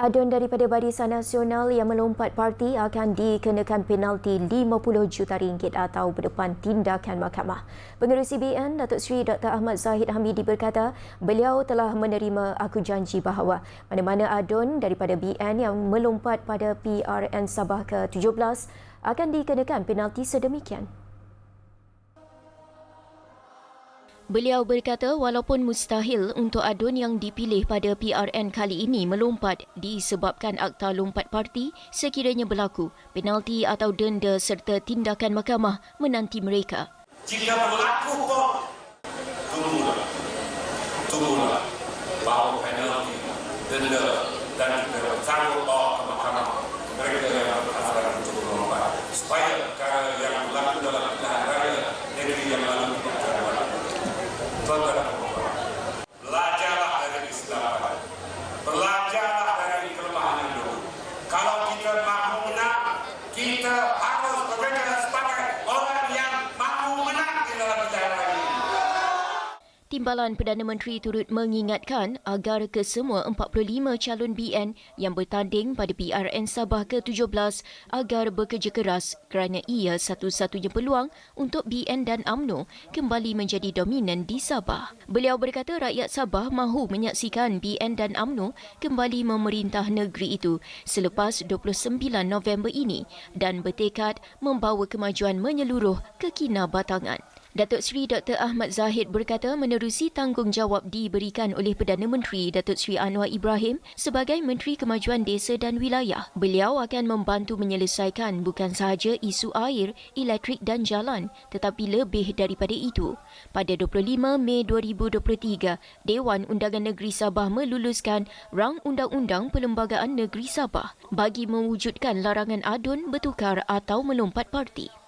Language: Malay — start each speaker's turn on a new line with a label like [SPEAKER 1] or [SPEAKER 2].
[SPEAKER 1] Adun daripada Barisan Nasional yang melompat parti akan dikenakan penalti 50 juta ringgit atau berdepan tindakan mahkamah. Pengerusi BN Datuk Seri Dr. Ahmad Zahid Hamidi berkata beliau telah menerima aku janji bahawa mana-mana adun daripada BN yang melompat pada PRN Sabah ke-17 akan dikenakan penalti sedemikian. Beliau berkata walaupun mustahil untuk adun yang dipilih pada PRN kali ini melompat disebabkan akta lompat parti sekiranya berlaku, penalti atau denda serta tindakan mahkamah menanti mereka.
[SPEAKER 2] Jika berlaku tunggulah. Tunggulah. Bahawa penalti, denda dan juga 안 받아라.
[SPEAKER 1] Timbalan Perdana Menteri turut mengingatkan agar kesemua 45 calon BN yang bertanding pada PRN Sabah ke-17 agar bekerja keras kerana ia satu-satunya peluang untuk BN dan AMNO kembali menjadi dominan di Sabah. Beliau berkata rakyat Sabah mahu menyaksikan BN dan AMNO kembali memerintah negeri itu selepas 29 November ini dan bertekad membawa kemajuan menyeluruh ke kinabatangan. Datuk Seri Dr. Ahmad Zahid berkata menerusi tanggungjawab diberikan oleh Perdana Menteri Datuk Seri Anwar Ibrahim sebagai Menteri Kemajuan Desa dan Wilayah. Beliau akan membantu menyelesaikan bukan sahaja isu air, elektrik dan jalan tetapi lebih daripada itu. Pada 25 Mei 2023, Dewan Undangan Negeri Sabah meluluskan Rang Undang-Undang Perlembagaan Negeri Sabah bagi mewujudkan larangan adun, bertukar atau melompat parti.